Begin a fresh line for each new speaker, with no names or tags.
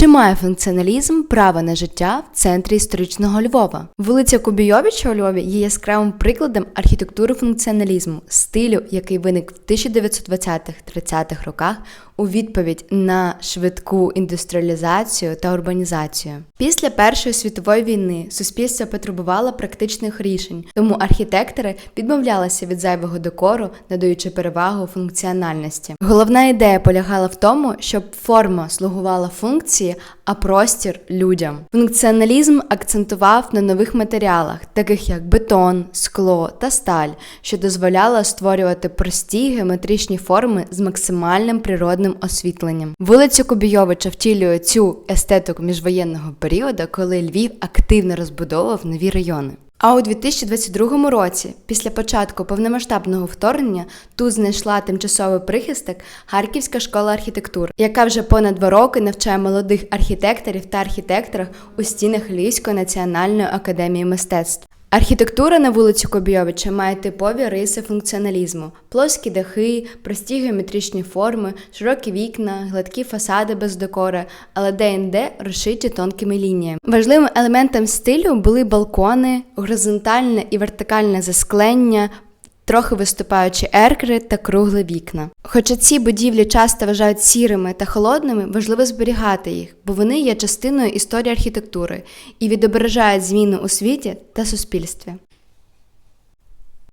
Чи має функціоналізм право на життя в центрі історичного Львова? Вулиця Кубійовича у Львові є яскравим прикладом архітектури функціоналізму, стилю, який виник в 1920-30-х роках у відповідь на швидку індустріалізацію та урбанізацію. Після Першої світової війни суспільство потребувало практичних рішень, тому архітектори відмовлялися від зайвого декору, надаючи перевагу функціональності. Головна ідея полягала в тому, щоб форма слугувала функції, а простір людям. Функціоналізм акцентував на нових матеріалах, таких як бетон, скло та сталь, що дозволяло створювати прості геометричні форми з максимальним природним освітленням. Вулиця Кубійовича втілює цю естетику міжвоєнного періоду, коли Львів активно розбудовував нові райони. А у 2022 році, після початку повномасштабного вторгнення, тут знайшла тимчасовий прихисток Харківська школа архітектури, яка вже понад два роки навчає молодих архітекторів та архітекторах у стінах Львівської національної академії мистецтв. Архітектура на вулиці Кобйовича має типові риси функціоналізму: плоскі дахи, прості геометричні форми, широкі вікна, гладкі фасади без декора, але де-інде розшиті тонкими лініями. Важливим елементом стилю були балкони, горизонтальне і вертикальне засклення. Трохи виступаючі еркери та кругле вікна. Хоча ці будівлі часто вважають сірими та холодними, важливо зберігати їх, бо вони є частиною історії архітектури і відображають зміни у світі та суспільстві.